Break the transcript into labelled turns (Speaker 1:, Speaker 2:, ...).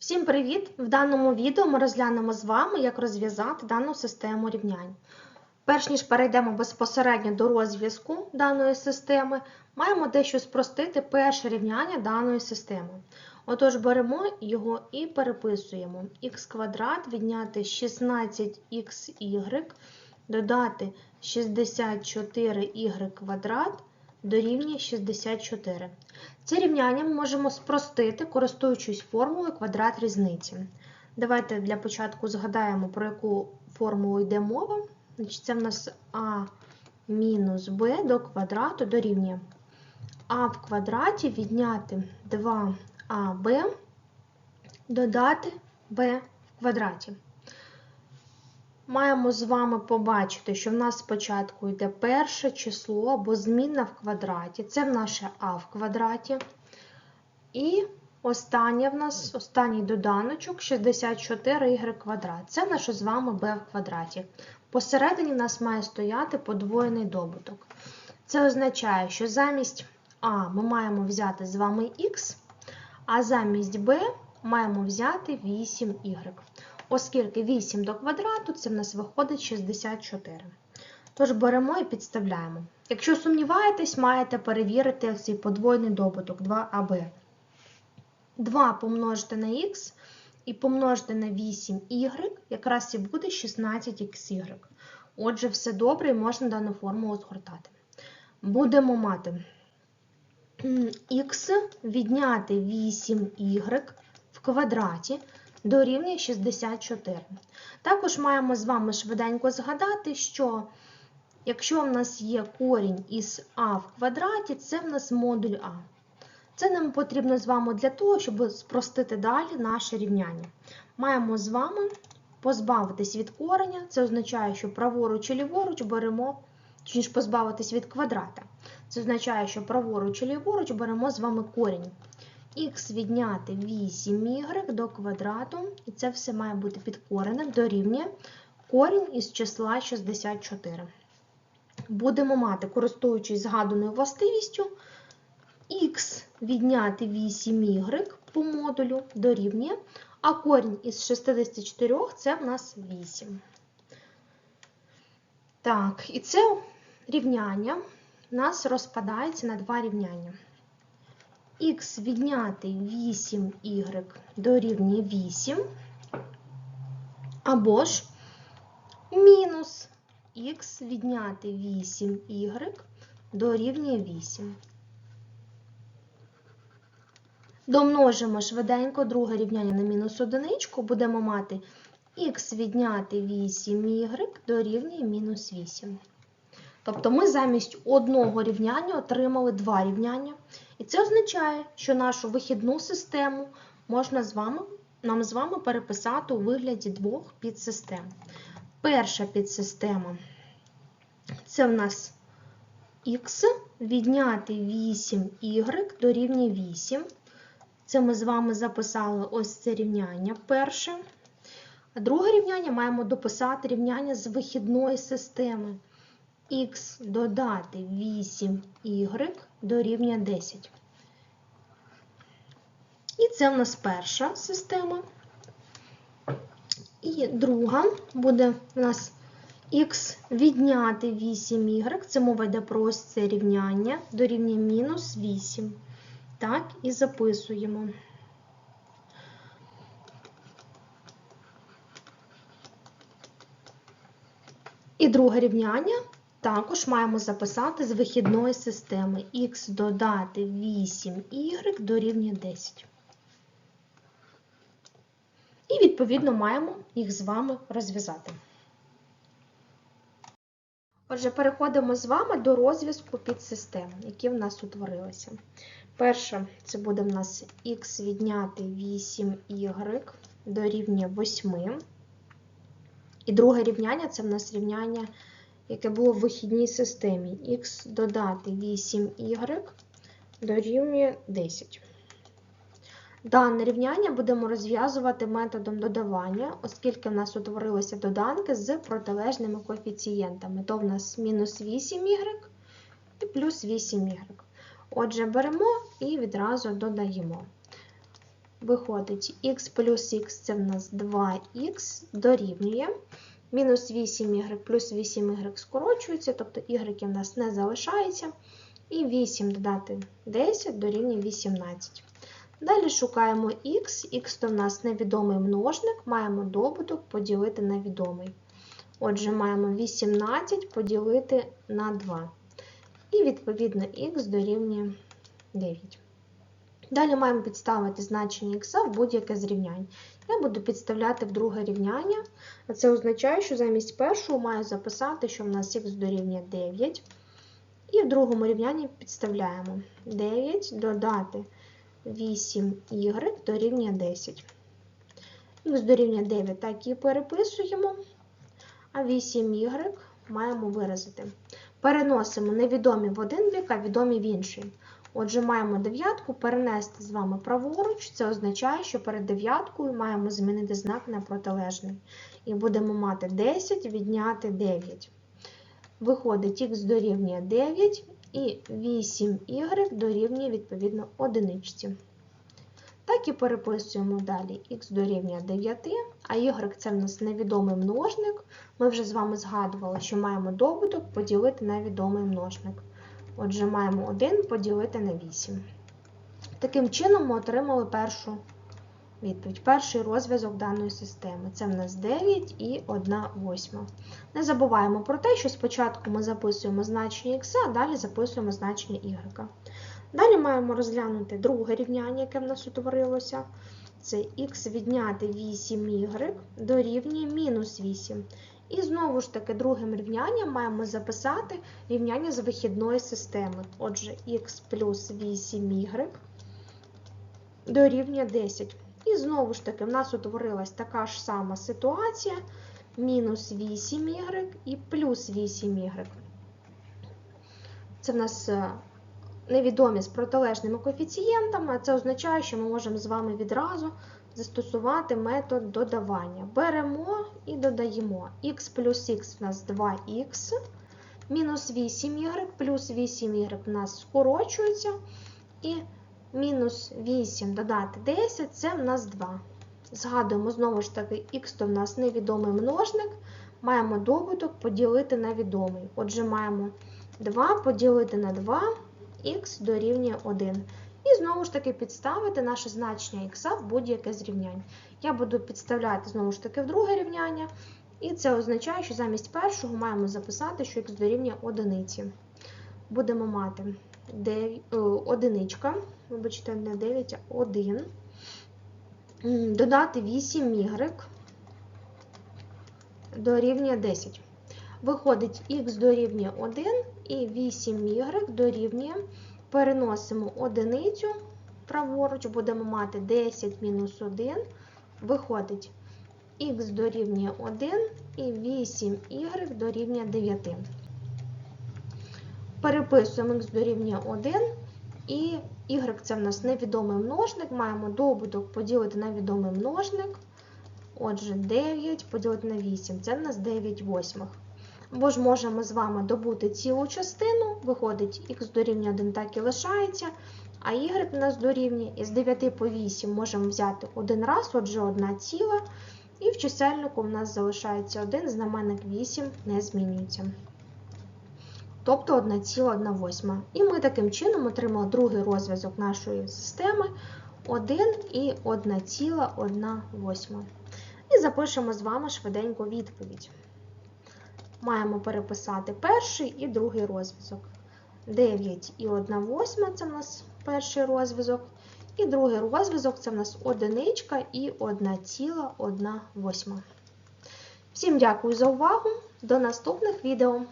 Speaker 1: Всім привіт! В даному відео ми розглянемо з вами, як розв'язати дану систему рівнянь. Перш ніж перейдемо безпосередньо до розв'язку даної системи, маємо дещо спростити перше рівняння даної системи. Отож, беремо його і переписуємо. х квадрат відняти 16xy, додати 64y квадрат дорівнює 64. Це рівняння ми можемо спростити, користуючись формулою квадрат різниці. Давайте для початку згадаємо, про яку формулу йде мова. Це в нас а мінус b до квадрату дорівнює а в квадраті відняти 2аб, додати b в квадраті. Маємо з вами побачити, що в нас спочатку йде перше число або змінна в квадраті. Це в наше а в квадраті. І останнє в нас, останній доданочок 64y квадрат. Це наше з вами b в квадраті. Посередині в нас має стояти подвоєний добуток. Це означає, що замість а ми маємо взяти з вами х, а замість b маємо взяти 8y оскільки 8 до квадрату це в нас виходить 64. Тож беремо і підставляємо. Якщо сумніваєтесь, маєте перевірити цей подвойний добуток 2аб. 2 помножити на х і помножити на 8y, якраз і буде 16xy. Отже, все добре і можна дану формулу згортати. Будемо мати х відняти 8y в квадраті дорівнює 64. Також маємо з вами швиденько згадати, що якщо в нас є корінь із а в квадраті, це в нас модуль А. Це нам потрібно з вами для того, щоб спростити далі наше рівняння. Маємо з вами позбавитись від кореня, це означає, що праворуч і ліворуч беремо, точніше позбавитись від квадрата. Це означає, що праворуч і ліворуч беремо з вами корінь х відняти 8y до квадрату, і це все має бути під коренем, дорівнює корінь із числа 64. Будемо мати, користуючись згаданою властивістю, х відняти 8y по модулю дорівнює, а корінь із 64 це в нас 8. Так, і це рівняння у нас розпадається на два рівняння х відняти 8y дорівнює 8, або ж мінус х відняти 8y дорівнює 8. Домножимо швиденько друге рівняння на мінус одиничку, будемо мати х відняти 8y дорівнює мінус 8. Тобто ми замість одного рівняння отримали два рівняння. І це означає, що нашу вихідну систему можна з вами, нам з вами переписати у вигляді двох підсистем. Перша підсистема це в нас х відняти 8y дорівнює 8. Це ми з вами записали ось це рівняння перше. А друге рівняння маємо дописати рівняння з вихідної системи х додати 8y дорівнює 10. І це в нас перша система. І друга буде у нас х відняти 8y, це мова йде про ось це рівняння, дорівнює мінус 8. Так, і записуємо. І друге рівняння також маємо записати з вихідної системи х додати 8y дорівнює 10. І, відповідно, маємо їх з вами розв'язати. Отже, переходимо з вами до розв'язку підсистем, які в нас утворилися. Перше, це буде в нас х відняти 8y дорівнює 8. І друге рівняння це в нас рівняння яке було в вихідній системі. Х додати 8y дорівнює 10. Дане рівняння будемо розв'язувати методом додавання, оскільки в нас утворилися доданки з протилежними коефіцієнтами. То в нас мінус 8y і плюс 8y. Отже, беремо і відразу додаємо. Виходить, х плюс х це в нас 2х дорівнює. Мінус 8y плюс 8y скорочується, тобто y в нас не залишається. І 8 додати 10 дорівнює 18. Далі шукаємо х, х то в нас невідомий множник, маємо добуток поділити на відомий. Отже, маємо 18 поділити на 2. І відповідно х дорівнює 9. Далі маємо підставити значення х в будь-яке з рівнянь. Я буду підставляти в друге рівняння. Це означає, що замість першого маю записати, що в нас х дорівнює 9. І в другому рівнянні підставляємо 9 додати 8y дорівнює 10. Х дорівнює 9 так і переписуємо, а 8y маємо виразити. Переносимо невідомі в один бік, а відомі в інший. Отже, маємо дев'ятку перенести з вами праворуч. Це означає, що перед дев'яткою маємо змінити знак на протилежний. І будемо мати 10 відняти 9. Виходить, х дорівнює 9 і 8y дорівнює відповідно одиничці. Так і переписуємо далі х дорівнює 9, а y це в нас невідомий множник. Ми вже з вами згадували, що маємо добуток поділити на відомий множник. Отже, маємо 1 поділити на 8. Таким чином ми отримали першу відповідь, перший розв'язок даної системи. Це в нас 9 і 1 восьма. Не забуваємо про те, що спочатку ми записуємо значення х, а далі записуємо значення y. Далі маємо розглянути друге рівняння, яке в нас утворилося. Це х відняти 8y дорівнює мінус 8. І знову ж таки, другим рівнянням маємо записати рівняння з вихідної системи. Отже, х плюс 8y дорівнює 10. І знову ж таки, в нас утворилась така ж сама ситуація: мінус 8y і плюс 8y. Це в нас е, невідомі з протилежними коефіцієнтами, а це означає, що ми можемо з вами відразу застосувати метод додавання. Беремо і додаємо х плюс х в нас 2х, мінус 8y плюс 8y в нас скорочується, і мінус 8 додати 10 це в нас 2. Згадуємо знову ж таки, х то в нас невідомий множник, маємо добуток поділити на відомий. Отже, маємо 2 поділити на 2, х дорівнює 1. І знову ж таки підставити наше значення х в будь-яке з рівнянь. Я буду підставляти знову ж таки в друге рівняння. І це означає, що замість першого маємо записати, що х дорівнює одиниці. Будемо мати одиничка, вибачте, не 9, а 1. Додати 8y дорівнює 10. Виходить, х дорівнює 1 і 8y дорівнює Переносимо одиницю праворуч, будемо мати 10 мінус 1, виходить х дорівнює 1 і 8y дорівнює 9. Переписуємо х дорівнює 1 і y це в нас невідомий множник, маємо добуток поділити на відомий множник. Отже, 9 поділити на 8, це в нас 9 восьмих. Бо ж можемо з вами добути цілу частину, виходить, х дорівнює 1 так і лишається, а y у нас дорівнює із 9 по 8 можемо взяти один раз, отже, одна ціла. І в чисельнику в нас залишається 1, знаменник 8 не змінюється. Тобто 1,1 восьма. І ми таким чином отримали другий розв'язок нашої системи 1 і 1,1 восьма. І запишемо з вами швиденько відповідь маємо переписати перший і другий розв'язок. 9 і 1 восьма це в нас перший розв'язок. І другий розв'язок це в нас одиничка і 1,1 восьма. Всім дякую за увагу. До наступних відео!